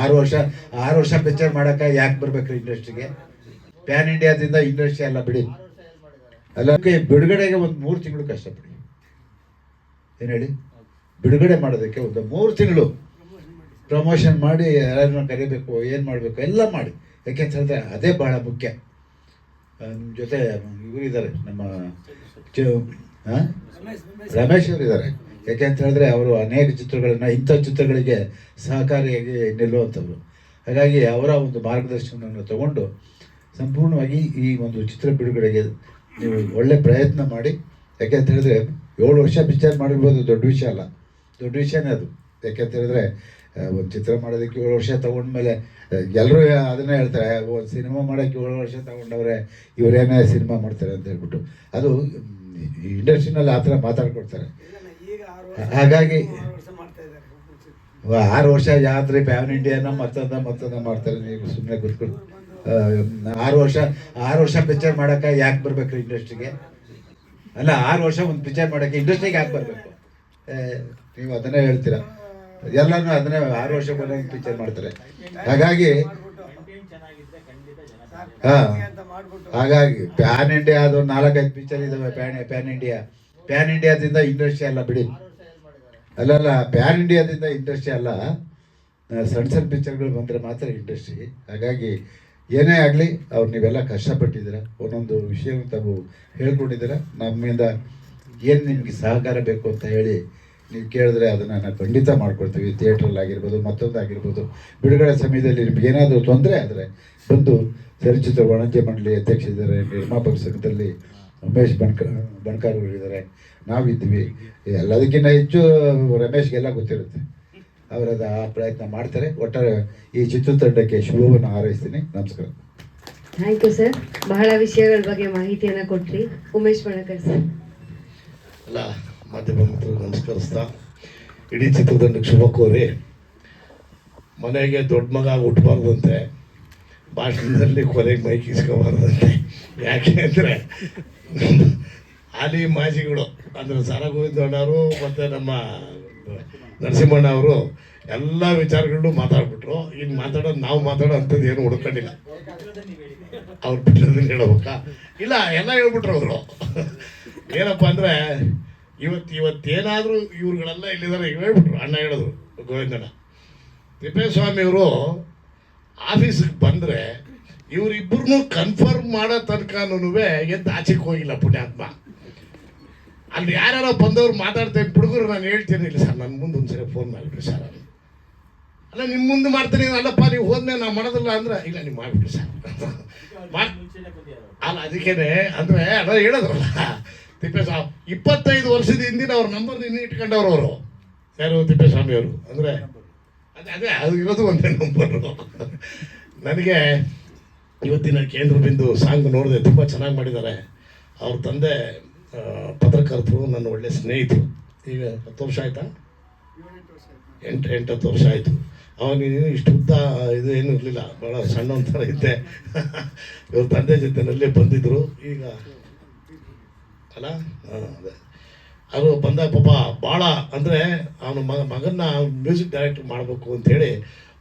ಆರು ವರ್ಷ ಆರು ವರ್ಷ ಪಿಕ್ಚರ್ ಮಾಡೋಕೆ ಯಾಕೆ ಬರ್ಬೇಕು ಇಂಡಸ್ಟ್ರಿಗೆ ಪ್ಯಾನ್ ಇಂಡಿಯಾದಿಂದ ಇಂಡಸ್ಟ್ರಿ ಎಲ್ಲ ಬಿಡಿ. ಅಲ್ಲಕ್ಕೆ ಬಿಡುಗಡೆಗೆ ಒಂದು ಮೂರು ತಿಂಗಳು ಕಷ್ಟಪಡಿ. ಏನು ಹೇಳಿ? ಬಿಡುಗಡೆ ಮಾಡೋದಕ್ಕೆ ಒಂದು ಮೂರು ತಿಂಗಳು ಪ್ರಮೋಷನ್ ಮಾಡಿ ಯಾರನ್ನ ಕರಿಬೇಕು, ಏನು ಮಾಡಬೇಕು, ಎಲ್ಲ ಮಾಡಿ. ಯಾಕೆಂತ ಹೇಳಿದ್ರೆ ಅದೇ ಬಹಳ ಮುಖ್ಯ. ನಿಮ್ಮ ಜೊತೆ ಇವರು ಇದ್ದಾರೆ ನಮ್ಮ ರಮೇಶ್ ಅವರು ಇದ್ದಾರೆ ಯಾಕೆಂತ ಹೇಳಿದ್ರೆ ಅವರು ಅನೇಕ ಚಿತ್ರಗಳನ್ನು, ಇಂಥ ಚಿತ್ರಗಳಿಗೆ ಸಹಕಾರಿಯಾಗಿ ನಿಲ್ಲುವಂಥವ್ರು. ಹಾಗಾಗಿ ಅವರ ಒಂದು ಮಾರ್ಗದರ್ಶನವನ್ನು ತಗೊಂಡು ಸಂಪೂರ್ಣವಾಗಿ ಈ ಒಂದು ಚಿತ್ರ ಬಿಡುಗಡೆಗೆ ನೀವು ಒಳ್ಳೆ ಪ್ರಯತ್ನ ಮಾಡಿ. ಯಾಕೆ ಅಂತ ಹೇಳಿದ್ರೆ ಏಳು ವರ್ಷ ಪಿಕ್ಚರ್ ಮಾಡಿರ್ಬೋದು, ದೊಡ್ಡ ವಿಷಯ ಅಲ್ಲ. ದೊಡ್ಡ ವಿಷಯನೇ ಅದು. ಯಾಕೆ ಅಂತ ಹೇಳಿದ್ರೆ ಒಂದು ಚಿತ್ರ ಮಾಡೋದಕ್ಕೆ ಏಳು ವರ್ಷ ತಗೊಂಡ್ಮೇಲೆ ಎಲ್ಲರೂ ಅದನ್ನೇ ಹೇಳ್ತಾರೆ ಒಂದು ಸಿನಿಮಾ ಮಾಡೋಕ್ಕೆ ಏಳು ವರ್ಷ ತಗೊಂಡವ್ರೆ, ಇವರೇನೇ ಸಿನಿಮಾ ಮಾಡ್ತಾರೆ ಅಂತ ಹೇಳ್ಬಿಟ್ಟು. ಅದು ಇಂಡಸ್ಟ್ರಿನಲ್ಲಿ ಆ ಥರ ಮಾತಾಡ್ಕೊಡ್ತಾರೆ. ಹಾಗಾಗಿ ಆರು ವರ್ಷ ಯಾತ್ರೆ ಪ್ಯಾನ್ ಇಂಡಿಯಾನ ಮತ್ತೊಂದ ಮತ್ತೊಂದ ಮಾಡ್ತಾರೆ ನೀವು ಸುಮ್ಮನೆ ಕೂತ್ಕೊಂಡು ಆರು ವರ್ಷ ಆರು ವರ್ಷ ಪಿಕ್ಚರ್ ಮಾಡಕ್ಕೆ ಯಾಕೆ ಬರ್ಬೇಕು ಇಂಡಸ್ಟ್ರಿಗೆ ಅಲ್ಲ ಆರು ವರ್ಷ ಒಂದು ಪಿಕ್ಚರ್ ಮಾಡಕ್ಕೆ ಇಂಡಸ್ಟ್ರಿಗೆ ಯಾಕೆ ಬರಬೇಕು? ನೀವು ಅದನ್ನೇ ಹೇಳ್ತೀರಾ? ಎಲ್ಲನೂ ಅದನ್ನೇ ಆರು ವರ್ಷ ಬಂದ ಪಿಕ್ಚರ್ ಮಾಡ್ತಾರೆ. ಹಾಗಾಗಿ ಹಾ ಹಾಗಾಗಿ ಪ್ಯಾನ್ ಇಂಡಿಯಾ ಅದು ನಾಲ್ಕೈದು ಪಿಕ್ಚರ್ ಇದಾವೆ ಪ್ಯಾನ್ ಪ್ಯಾನ್ ಇಂಡಿಯಾ ಪ್ಯಾನ್ ಇಂಡಿಯಾದಿಂದ ಇಂಡಸ್ಟ್ರಿ ಅಲ್ಲ ಬಿಡಿ. ಅಲ್ಲಲ್ಲ ಪ್ಯಾನ್ ಇಂಡಿಯಾದಿಂದ ಇಂಡಸ್ಟ್ರಿ ಅಲ್ಲ. ಸಣ್ಣ ಸಣ್ಣ ಪಿಕ್ಚರ್ಗಳು ಬಂದರೆ ಮಾತ್ರ ಇಂಡಸ್ಟ್ರಿ ಹಾಗಾಗಿ ಏನೇ ಆಗಲಿ, ಅವ್ರು ನೀವೆಲ್ಲ ಕಷ್ಟಪಟ್ಟಿದ್ದೀರ. ಒಂದೊಂದು ವಿಷಯವನ್ನು ತಾವು ಹೇಳ್ಕೊಂಡಿದ್ದೀರ. ನಮ್ಮಿಂದ ಏನು ನಿಮಗೆ ಸಹಕಾರ ಬೇಕು ಅಂತ ಹೇಳಿ ನೀವು ಕೇಳಿದ್ರೆ ಅದನ್ನು ನಾವು ಖಂಡಿತ ಮಾಡ್ಕೊಡ್ತೀವಿ. ಥಿಯೇಟ್ರಲ್ಲಿ ಆಗಿರ್ಬೋದು, ಮತ್ತೊಂದು ಆಗಿರ್ಬೋದು. ಬಿಡುಗಡೆ ಸಮಯದಲ್ಲಿ ನಿಮ್ಗೆ ಏನಾದರೂ ತೊಂದರೆ ಆದರೆ ಬಂದು ಚಲನಚಿತ್ರ ವಾಣಿಜ್ಯ ಮಂಡಳಿ ಅಧ್ಯಕ್ಷರಿದ್ದಾರೆ ನಿರ್ಮಾಪಕ ಸಂಘದಲ್ಲಿ ಉಮೇಶ್ ಬಣ್ಕ ಬಣ್ಕಾರ್ ಇದ್ದಾರೆ ನಾವಿದ್ವಿ. ಎಲ್ಲದಕ್ಕಿಂತ ಹೆಚ್ಚು ರಮೇಶ್ಗೆಲ್ಲ ಗೊತ್ತಿರುತ್ತೆ. ಅವರದ ಆ ಪ್ರಯತ್ನ ಮಾಡ್ತಾರೆ. ಒಟ್ಟಾರೆ ಈ ಚಿತ್ರತಂಡಕ್ಕೆ ಶುಭವನ್ನು ಹಾರೈಸ್ತೀನಿ. ನಮಸ್ಕಾರ. Thank you sir. ಬಹಳ ವಿಷಯಗಳ ಬಗ್ಗೆ ಮಾಹಿತಿಯನ್ನು ಕೊಟ್ರಿ. ಉಮೇಶ್ ಬಣಕರ್ ಸರ್. ಅಲ್ಲ ಮಾಧ್ಯಮ ಮಿತ್ರರು ನಮಸ್ಕರಿಸ್ತಾ ಇಡೀ ಚಿತ್ರತಂಡಕ್ಕೆ ಶುಭ ಕೋರಿ ಮನೆಗೆ ದೊಡ್ಡ ಮಗ ಹುಟ್ಟಬಾರ್ದಂತೆ ಭಾಷಣದಲ್ಲಿ ಕೊನೆಗೆ ಮೈಕ್ ಇಸ್ಕೋಬಾರ್ದಂತೆ ಯಾಕೆ ಅಂದರೆ ಹಾಲಿ ಮಾಜಿಗಳು ಅಂದರೆ ಸಾರ ಗೋವಿಂದಣ್ಣವರು ಮತ್ತು ನಮ್ಮ ನರಸಿಂಹಣ್ಣ ಅವರು ಎಲ್ಲ ವಿಚಾರಗಳನ್ನು ಮಾತಾಡ್ಬಿಟ್ರು. ಇನ್ನು ಮಾತಾಡೋದು ನಾವು ಮಾತಾಡೋ ಅಂಥದ್ದು ಏನು ಹುಡ್ಕೊಂಡಿಲ್ಲ. ಅವ್ರು ಬಿಟ್ಟಿರೋದನ್ನ ಹೇಳ್ಬೇಕಾ? ಇಲ್ಲ, ಎಲ್ಲ ಹೇಳ್ಬಿಟ್ರು ಅವರು. ಏನಪ್ಪ ಅಂದರೆ ಇವತ್ತು ಇವತ್ತೇನಾದರೂ ಇವ್ರುಗಳೆಲ್ಲ ಇಲ್ಲಿದ್ದಾರೆ ಈಗ ಹೇಳ್ಬಿಟ್ರು, ಅಣ್ಣ ಹೇಳಿದ್ರು ಗೋವಿಂದಣ್ಣ. ತಿಪ್ಪೇಸ್ವಾಮಿಯವರು ಆಫೀಸಿಗೆ ಬಂದರೆ ಇವರಿಬ್ಬರನ್ನು ಕನ್ಫರ್ಮ್ ಮಾಡೋ ತನಕನೂ ಎದ್ದು ಆಚೆಗೆ ಹೋಗಿಲ್ಲ ಪುಣ್ಯಾತ್ಮ. ಅಲ್ಲಿ ಯಾರ್ಯಾರ ಬಂದವ್ರು ಮಾತಾಡ್ತೇನೆ ಹುಡುಗರು ನಾನು ಹೇಳ್ತೀನಿ ಇಲ್ಲ ಸರ್ ನನ್ನ ಮುಂದೆ ಒಂದ್ಸರಿ ಫೋನ್ ಮಾಡಿಬಿಡಿ ಸರ್ ಅಲ್ಲಿ ಅಲ್ಲ ನಿಮ್ಮ ಮುಂದೆ ಮಾಡ್ತೀನಿ, ಅಲ್ಲಪ್ಪ, ನೀವು ಹೋದ್ನೆ ನಾನು ಮಾಡೋದಿಲ್ಲ ಅಂದ್ರೆ, ಇಲ್ಲ, ನೀವು ಮಾಡಿಬಿಡಿ ಸರ್ ಅಲ್ಲ, ಅದಕ್ಕೇನೆ, ಅಂದ್ರೆ ಅಲ್ಲ ಹೇಳಿದ್ರಲ್ಲ, ತಿಪ್ಪೇಸ್ವಾಮಿ, ಇಪ್ಪತ್ತೈದು ವರ್ಷದ ಹಿಂದಿನ ಅವ್ರ ನಂಬರ್ ನಿನ್ನೆ ಇಟ್ಕೊಂಡವ್ರು ಅವರು. ಯಾರು ತಿಪ್ಪೇಸ್ವಾಮಿ ಅವರು ಅಂದ್ರೆ, ಅದೇ ಅದೇ, ಅದು ಇರೋದು ಒಂದೇ ನಂಬರು ನನಗೆ ಇವತ್ತಿನ ಕೇಂದ್ರ ಬಿಂದು ಸಾಂಗ್ ನೋಡಿದೆ ತುಂಬ ಚೆನ್ನಾಗಿ ಮಾಡಿದ್ದಾರೆ. ಅವ್ರ ತಂದೆ ಪತ್ರಕರ್ತರು, ನನ್ನ ಒಳ್ಳೆ ಸ್ನೇಹಿತರು. ಈಗ ಹತ್ತು ವರ್ಷ ಆಯ್ತಾ? ಎಂಟು ಎಂಟು ಹತ್ತು ವರ್ಷ ಆಯಿತು. ಅವಾಗ ಇಷ್ಟು ಉದ್ದ ಇದು ಏನೂ ಇರಲಿಲ್ಲ ಭಾಳ ಸಣ್ಣ ಒಂಥರ ಇದ್ದೆ. ಇವ್ರ ತಂದೆ ಜೊತೆನಲ್ಲೇ ಬಂದಿದ್ದರು ಈಗ ಅಲ್ಲ? ಹಾಂ, ಅದೇ. ಅವರು ಬಂದಾಗ ಪಾಪ ಭಾಳ ಅಂದರೆ ಅವನ ಮಗ ಮಗನ್ನ ಮ್ಯೂಸಿಕ್ ಡೈರೆಕ್ಟರ್ ಮಾಡಬೇಕು ಅಂತೇಳಿ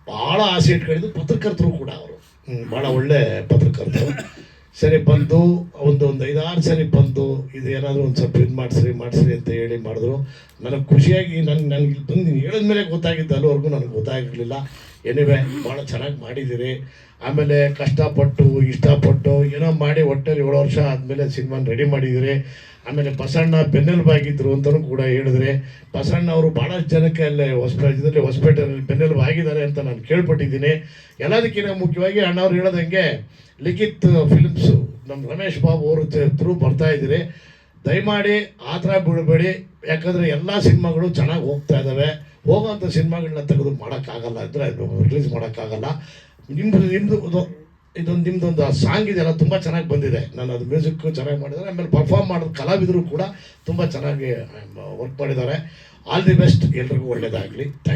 ಭಾಳ ಆಸೆ ಇಟ್ಕೊಂಡಿದ್ದು ಪತ್ರಕರ್ತರು ಕೂಡ ಅವರು. ಭಾಳ ಒಳ್ಳೆ ಪತ್ರಕರ್ತರು. ಸರಿ, ಬಂದು, ಒಂದು ಒಂದು ಐದಾರು ಸರಿ ಬಂದು, ಇದು ಏನಾದರೂ ಒಂದು ಸ್ವಲ್ಪ ಇದು ಮಾಡಿಸ್ರಿ ಮಾಡಿಸ್ರಿ ಅಂತ ಹೇಳಿ ಮಾಡಿದ್ರು. ನನಗೆ ಖುಷಿಯಾಗಿ ನನ್ಗೆ ನನಗೆ ಬಂದು ನೀನು ಹೇಳಿದ್ಮೇಲೆ ಗೊತ್ತಾಗಿದ್ದು ಅಲ್ಲಿವರೆಗೂ ನನಗೆ ಗೊತ್ತಾಗಿರಲಿಲ್ಲ. ಎನಿವೆ ಭಾಳ ಚೆನ್ನಾಗಿ ಮಾಡಿದ್ದೀರಿ. ಆಮೇಲೆ ಕಷ್ಟಪಟ್ಟು, ಇಷ್ಟಪಟ್ಟು ಏನೋ ಮಾಡಿ ಒಟ್ಟಲ್ಲಿ ಏಳು ವರ್ಷ ಆದಮೇಲೆ ಸಿನಿಮಾನ ರೆಡಿ ಮಾಡಿದ್ದೀರಿ. ಆಮೇಲೆ ಬಸಣ್ಣ ಬೆನ್ನೆಲುಬಾಗಿದ್ದರು ಅಂತಲೂ ಕೂಡ ಹೇಳಿದ್ರೆ. ಬಸಣ್ಣ ಅವರು ಭಾಳಷ್ಟು ಜನಕ್ಕೆ ಅಲ್ಲೇ ಹೊಸ ಇದರಲ್ಲಿ ಹೊಸಪೇಟೆಯಲ್ಲಿ ಬೆನ್ನೆಲುಬಾಗಿದ್ದಾರೆ ಅಂತ ನಾನು ಕೇಳ್ಪಟ್ಟಿದ್ದೀನಿ. ಎಲ್ಲದಕ್ಕಿಂತ ಮುಖ್ಯವಾಗಿ ಅಣ್ಣವ್ರು ಹೇಳೋದಂಗೆ ಲಿಖಿತ್ ಫಿಲ್ಮ್ಸು ನಮ್ಮ ರಮೇಶ್ ಬಾಬು ಅವರು ಥ್ರೂ ಬರ್ತಾ ಇದ್ದೀರಿ. ದಯಮಾಡಿ ಆ ಥರ ಬಿಡಬೇಡಿ. ಯಾಕಂದರೆ ಎಲ್ಲ ಸಿನಿಮಾಗಳು ಚೆನ್ನಾಗಿ ಹೋಗ್ತಾ ಇದ್ದಾವೆ ಹೋಗೋಂಥ ಸಿನಿಮಾಗಳನ್ನ ತೆಗೆದು ಮಾಡೋಕ್ಕಾಗಲ್ಲ. ಅಂದರೆ ರಿಲೀಸ್ ಮಾಡೋಕ್ಕಾಗಲ್ಲ. ನಿಮ್ಮದು ನಿಮ್ಮದು ಇದೊಂದು ನಿಮ್ಮದೊಂದು ಸಾಂಗ್ ಇದೆಲ್ಲ ತುಂಬ ಚೆನ್ನಾಗಿ ಬಂದಿದೆ. ನಾನು ಅದು ಮ್ಯೂಸಿಕ್ ಚೆನ್ನಾಗಿ ಮಾಡಿದ್ದಾರೆ ಆಮೇಲೆ ಪರ್ಫಾರ್ಮ್ ಮಾಡೋದು ಕಲಾವಿದರು ಕೂಡ ತುಂಬ ಚೆನ್ನಾಗಿ ವರ್ಕ್ ಮಾಡಿದ್ದಾರೆ. ಆಲ್ ದಿ ಬೆಸ್ಟ್ ಎಲ್ರಿಗೂ ಒಳ್ಳೆಯದಾಗಲಿ ಥ್ಯಾಂಕ್